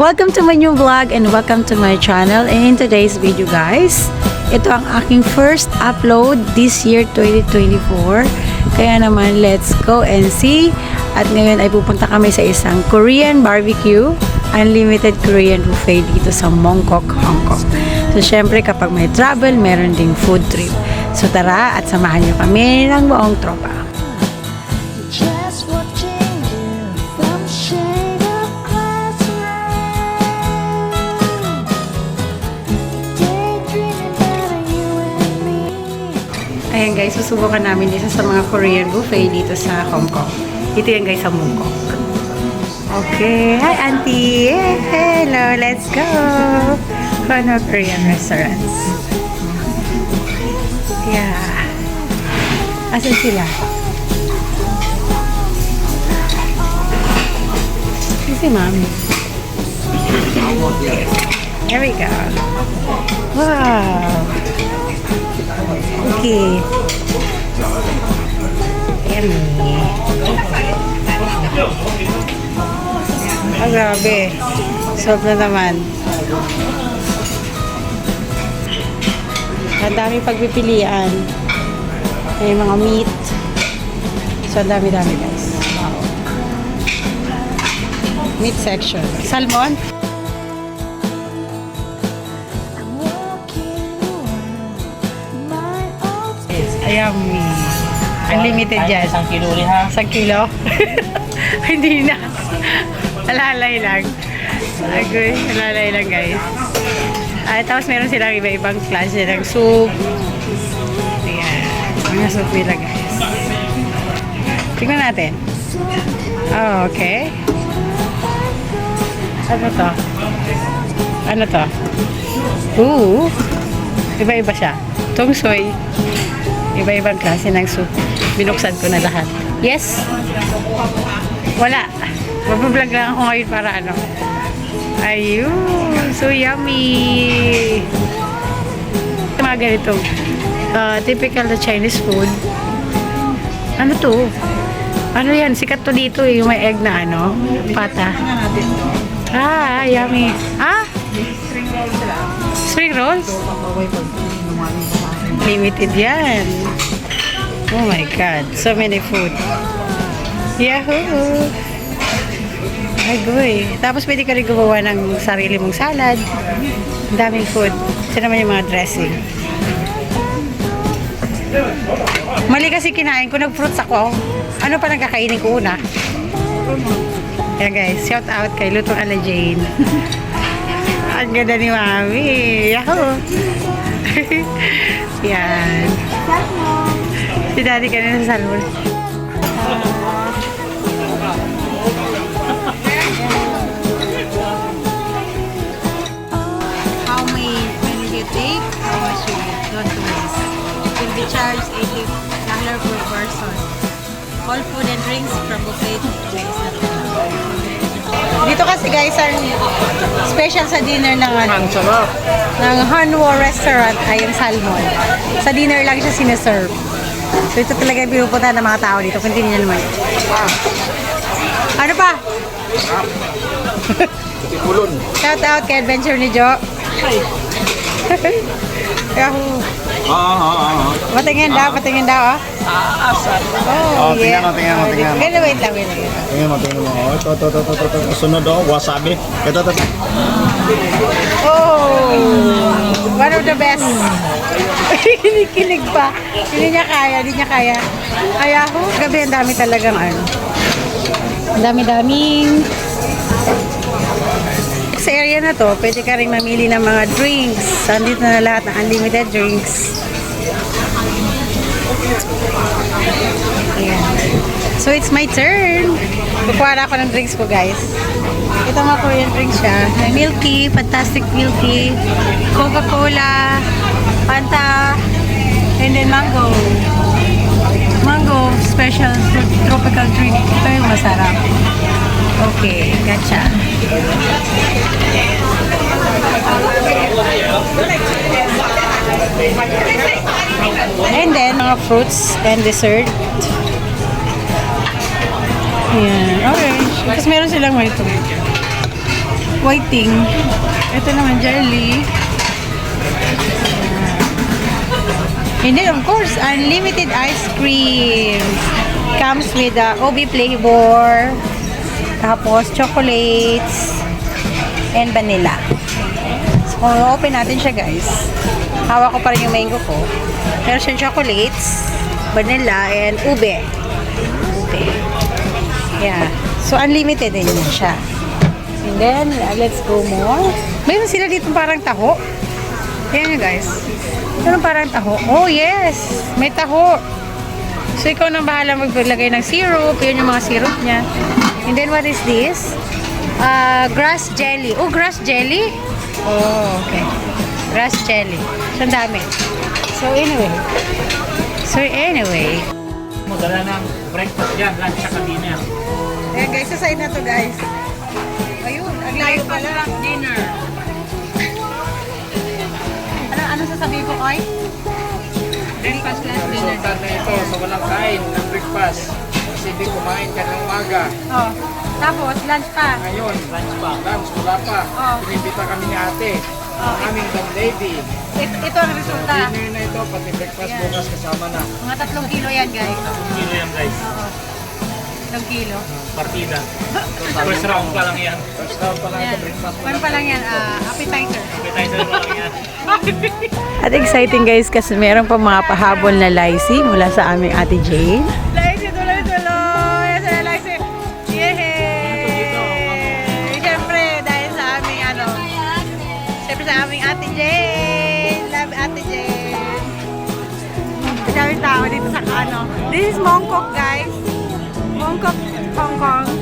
Welcome to my new vlog and welcome to my channel. And in today's video guys, ito ang aking first upload this year 2024. Kaya naman, let's go and see. At ngayon ay pupunta kami sa isang Korean barbecue, unlimited Korean buffet dito sa Mongkok, Hong Kong. So, syempre kapag may travel, meron ding food trip. So, tara at samahan niyo kami ng buong tropa. Guys, susubukan namin isa sa mga Korean buffet dito sa Hong Kong. Dito yan guys sa Mongkok. Okay. Hi, Auntie. Hello. Let's go. Fun of Korean restaurants. Yeah. Asan sila? Si Mami? There we go. Wow. Okay. Yummy. Ah, grabe. Solve na naman. Ang dami pagpipilian. May mga meat. So, dami-dami guys. Meat section. Salmon. Yes. Yummy. Unlimited yan. Isang kilo rin ha. Isang kilo? Hindi na. Alalay lang. Agoy, alalay lang guys. At tapos meron silang iba-ibang klase ng soup. Ayan. Mga soup nila guys. Tingnan natin. Oh, okay. Ano to? Ano to? Ooh. Iba-iba siya. Tungsoy. Iba-ibang klase ng soup. Binuksan ko na lahat. Yes? Wala. Mabablog lang ako ngayon para ano. Ayun. So yummy. Mga ganitong uh, typical na Chinese food. Ano to? Ano yan? Sikat to dito eh. Yung may egg na ano. Pata. Ah, yummy. Ah? Spring rolls? Limited yan. Oh my God. So many food. Yahoo! Agoy. Tapos pwede ka rin gumawa ng sarili mong salad. Ang daming food. Ito naman yung mga dressing. Mali kasi kinain ko. Nag-fruits ako. Ano pa nagkakainin ko una? Yan guys. Shout out kay Lutong Ala Jane. Ang ganda ni Mami. Yahoo! Yan. Si Daddy sa. How you take, how much you don't waste. Will be charged 80 dollar per person. All food and drinks from buffet to place Dito kasi guys, ang special sa dinner ng ano, Ang sarap. ng Hanwha Restaurant ay yung salmon. Sa dinner lang siya sineserve. So ito talaga yung pinupunta ng mga tao dito. Continue naman. Ano pa? Kulon. Shout out kay Adventure ni Jo. Yahoo! Oo, oo, oo. Patingin daw, patingin daw, oh. Asal. Oh, Oh, tingnan mo, tingnan mo, Oh, tingnan mo. Wait, wait lang, wait lang. wait lang. Tingnan mo, tingnan mo. Oh, ito, ito, ito, ito, ito, ito. Sunod oh, wasabi. Ito, ito, ito. Oh! One of the best. Kinikilig pa. Hindi niya kaya, hindi niya kaya. Kaya ho, gabi ang dami talagang ano. Ang dami-daming sa area na to, pwede ka rin mamili ng mga drinks. Andito na lahat ng unlimited drinks. Ayan. So, it's my turn. Kukuha ako ng drinks ko, guys. Ito mga Korean drinks siya. Milky, fantastic milky, Coca-Cola, Fanta, and then mango. Mango special tropical drink. Ito yung masarap. Okay, gotcha. And then, mga fruits and dessert. Ayan, orange. Tapos meron silang ito. Whiting. Ito naman, jelly. And then, of course, unlimited ice cream. Comes with the OB flavor. Tapos, chocolates. And vanilla. So, open natin siya, guys. Hawak ko pa rin yung mango ko. Meron siyang chocolates, vanilla, and ube. Okay. Yeah. So, unlimited din yan siya. And then, let's go more. Mayroon sila dito parang taho. Ayan nga guys. Meron parang taho. Oh, yes! May taho. So, ikaw nang bahala maglagay ng syrup. Yun yung mga syrup niya. And then, what is this? Uh, grass jelly. Oh, grass jelly? Oh, okay. Grass jelly. So, dami. So, anyway. So, anyway. Mo dala ng breakfast dyan, lunch at dinner. Ayan guys, sa side na to guys. Ayun, ang layo pala. dinner. Ano, ano sasabihin ko, Koy? Breakfast lunch dinner. Resulta na ito sa walang kain ng breakfast. Hindi kumain ka ng umaga. Oh. Tapos, lunch pa. Ngayon, lunch pa. Lunch, wala pa. Oh. Pinibita kami ni ate. Ang aming band lady. It, ito ang resulta. Dinner na ito, pati breakfast Yan. bukas kasama na. Mga tatlong kilo yan, guys. Kilo yan guys. Oo. Tatlong kilo. Partida. First round pa lang yan. First round pa lang Yan. ito, breakfast pa Ano pa lang yan? ah, appetizer. Appetizer pa lang yan. At exciting guys kasi meron pa mga pahabol na lycee mula sa aming ate Jane. This is Mongkok guys. Mongkok, Hong Kong.